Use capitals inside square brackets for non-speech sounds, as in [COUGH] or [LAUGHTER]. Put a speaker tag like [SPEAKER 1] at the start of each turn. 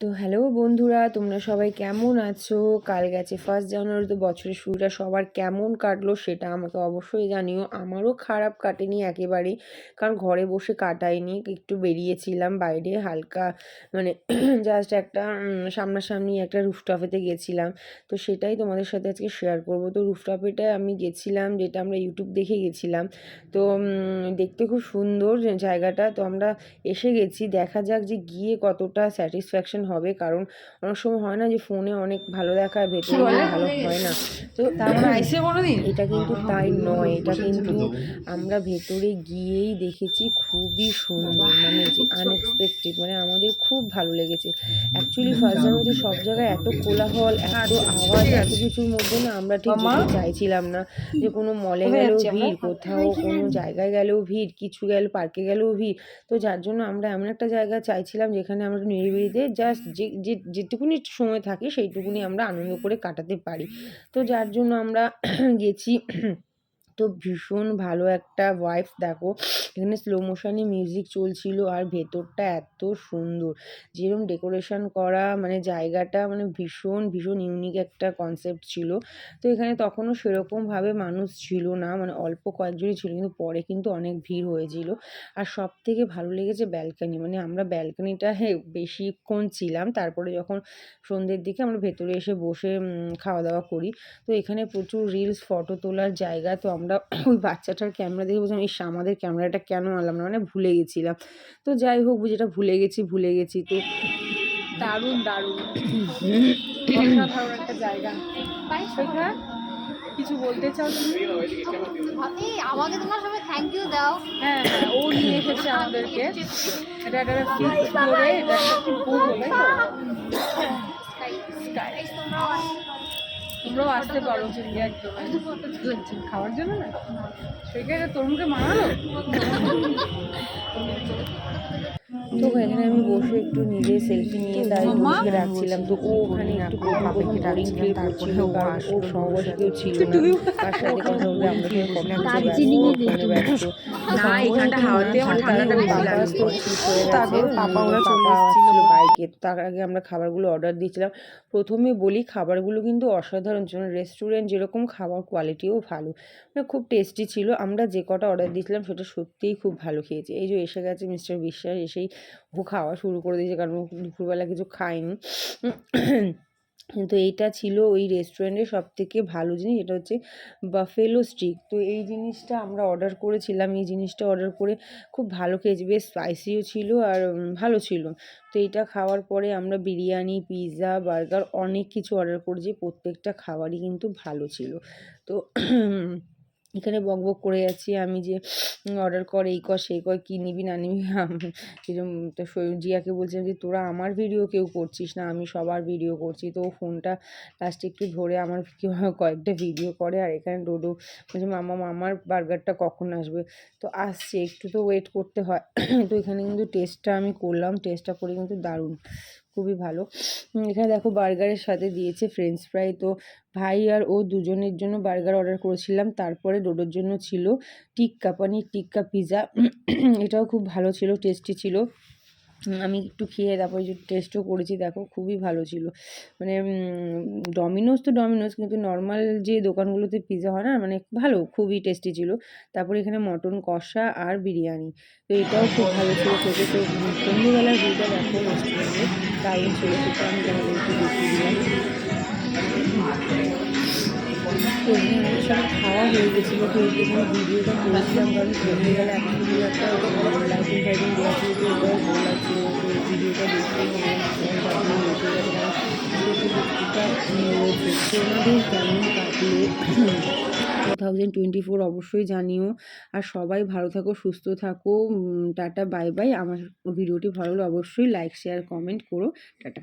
[SPEAKER 1] তো হ্যালো বন্ধুরা, তোমরা সবাই কেমন আছো? কাল গেছে ফার্স্ট জানুয়ারি, তো বছরের শুরুটা সবার কেমন কাটলো সেটা আমাকে অবশ্যই জানিও। আমারও খারাপ কাটেনি একেবারেই, কারণ ঘরে বসে কাটাইনি, একটু বেরিয়েছিলাম বাইরে, হালকা মানে [CLEARS THROAT] জাস্ট একটা সামনাসামনি একটা রুফটপেতে গেছিলাম। তো সেটাই তোমাদের সাথে আজকে শেয়ার করব। তো রুফটপেটা আমি গেছিলাম, যেটা আমরা ইউটিউব দেখে গেছিলাম। তো দেখতে খুব সুন্দর জায়গাটা। তো আমরা এসে গেছি, দেখা যাক যে গিয়ে কতটা স্যাটিসফ্যাকশন হবে। কারণ অনেক সময় হয় না যে ফোনে অনেক ভালো দেখায় ভেতরে ভালো হয় না। তো
[SPEAKER 2] তারপরে আইসে কোনোদিন?
[SPEAKER 1] এটা কিন্তু তাই নয়। এটা কিন্তু আমরা ভেতরে গিয়েই দেখেছি খুবই সুন্দর মানে যে আনএক্সপেক্টেড মানে আমাদের খুব ভালো লেগেছে। অ্যাকচুয়ালি ফার্স্ট জানুয়ারিতে সব জায়গায় এত কোলাহল এত আওয়াজ এত কিছুর মধ্যে না আমরা ঠিক? চাইছিলাম না। যে কোনো মলে গেলেও ভিড় কোথাও কোনো জায়গায় গেলেও ভিড় কিছু গেলে পার্কে গেলেও ভিড়। তো যার জন্য আমরা এমন একটা জায়গা চাইছিলাম যেখানে আমরা নিরিবিলিতে জাস্ট যে যে, যেটুকুনি সময় থাকে সেইটুকুনি আমরা আনন্দ করে কাটাতে পারি। তো যার জন্য আমরা গেছি তো ভীষণ ভালো একটা ওয়াইফ দেখো। এখানে স্লো মোশনে মিউজিক চলছিল আর ভেতরটা এত সুন্দর। যেরকম ডেকোরেশন করা মানে জায়গাটা মানে ভীষণ ভীষণ ইউনিক একটা কনসেপ্ট ছিল। তো এখানে তখনও সেরকমভাবে মানুষ ছিল না মানে অল্প কয়েকজনই ছিল, কিন্তু পরে কিন্তু অনেক ভিড় হয়েছিল। আর সব থেকে ভালো লেগেছে ব্যালকানি মানে আমরা ব্যালকানিটা বেশিক্ষণ ছিলাম, তারপরে যখন সন্ধ্যের দিকে আমরা ভেতরে এসে বসে খাওয়া দাওয়া করি। তো এখানে প্রচুর রিলস ফটো তোলার জায়গা, তো আমরা ওই বাচ্চাটার ক্যামেরা দেখে বলছিলাম ইস আমাদের ক্যামেরাটা কেন আনলাম না? মানে ভুলে গেছিলাম। তো যাই হোক যেটা ভুলে গেছি ভুলে গেছি। তো
[SPEAKER 2] দারুণ দারুণ। অসাধারণ একটা জায়গা। কিছু বলতে চাও তুমি?
[SPEAKER 3] আমাকে তোমরা সবাই থ্যাংক ইউ দাও।
[SPEAKER 2] হ্যাঁ হ্যাঁ ও নিয়ে এসেছে আমাদেরকে। এটা একটা ফিক্স করে এটা একটা বলে
[SPEAKER 3] Guys, তোমরাও
[SPEAKER 2] আসতে পারো। একদম খাওয়ার জন্য না? সেখানে তোর মুখে মানালো?
[SPEAKER 1] তো এখানে আমি বসে একটু নিজে সেলফি নিয়ে তাই রাখছিলাম। তো ও ওখানে একটু বাবাকে ডাকছিলাম তারপরে ও সহবাসী কেউ ছিল না। তার সাথে কথা বলতে আমরা কেউ কথা বলতে ব্যস্ত।
[SPEAKER 2] না, এখানটা হাওয়াতে আমার ঠান্ডাটা বেশি লাগছে।
[SPEAKER 1] তারপর পাপা ওরা চলে এসেছিল বাইকে তার আগে আমরা খাবারগুলো অর্ডার দিয়েছিলাম। প্রথমে বলি খাবারগুলো কিন্তু অসাধারণ ছিল রেস্টুরেন্ট যেরকম খাবার কোয়ালিটিও ভালো। মানে খুব টেস্টি ছিল। আমরা যে কটা অর্ডার দিয়েছিলাম, সেটা সত্যিই খুব ভালো খেয়েছি। এই যে এসে গেছে মিস্টার বিশ্বাস, এসেই ও খাওয়া শুরু করে দিয়েছে। কারণ দুপুরবেলা কিছু খায়নি। কিন্তু এইটা ছিল ওই রেস্টুরেন্টের সব থেকে ভালো জিনিস, এটা হচ্ছে বাফেলো স্টিক তো এই জিনিসটা আমরা অর্ডার করেছিলাম, এই জিনিসটা অর্ডার করে খুব ভালো খেয়েছি, বেশ স্পাইসিও ছিল আর ভালো ছিল। তো এইটা খাওয়ার পরে আমরা বিরিয়ানি পিৎজা বার্গার অনেক কিছু অর্ডার করেছি, প্রত্যেকটা খাবারই কিন্তু ভালো ছিল। তো এখানে বক বক করে যাচ্ছি আমি যে অর্ডার কর, এই কর, সেই কর, কী নিবি, না নিবি? [LAUGHS] এরকম তো জিয়াকে বলছিলাম যে, তোরা আমার ভিডিও কেউ করছিস না, আমি সবার ভিডিও করছি। তো ফোনটা লাস্টে একটু ধরে আমার [LAUGHS] কয়েকটা ভিডিও করে আর এখানে ডোডো বলছে, মামা, মামার বার্গারটা কখন আসবে? তো আসছে, একটু তো ওয়েট করতে হয়। [CLEARS THROAT] তো এখানে কিন্তু টেস্টটা আমি করলাম টেস্টটা করে কিন্তু দারুণ। খুবই ভালো। এখানে দেখো বার্গারের সাথে দিয়েছে ফ্রেঞ্চ ফ্রাই তো ভাই আর ও দুজনের জন্য বার্গার অর্ডার করেছিলাম। তারপরে ডোডোর জন্য ছিল টিক্কা পানির, টিক্কা পিজা এটাও খুব ভালো ছিল টেস্টি ছিল। আমি একটু খেয়ে তারপরে যে টেস্টও করেছি, দেখো খুবই ভালো ছিল। মানে ডমিনোস তো ডমিনোস কিন্তু নর্মাল যে দোকানগুলোতে পিৎজা হয় না মানে ভালো, খুবই টেস্টি ছিল। তারপরে এখানে মটন কষা আর বিরিয়ানি। তো এটাও খুব ভালো ছিল খেতে। তো সন্ধ্যেবেলার ভিউটা দেখো রেস্টুরেন্টে দারুণ ছিল, সেটা আমি তোমাদের একটু দেখিয়ে দিলাম। সব খাওয়া হয়ে গেছিল ভিডিওটা করেছিলাম কারণ এখন একটা লাইটিং তো এটাও ভালো ভিডিওটা টু থাউজেন্ড টোয়েন্টি ফোর অবশ্যই জানিও। আর সবাই ভালো থাকো, সুস্থ থাকো। টাটা বাই বাই আমার ভিডিওটি ভালো হলে অবশ্যই লাইক শেয়ার কমেন্ট করো। টাটা।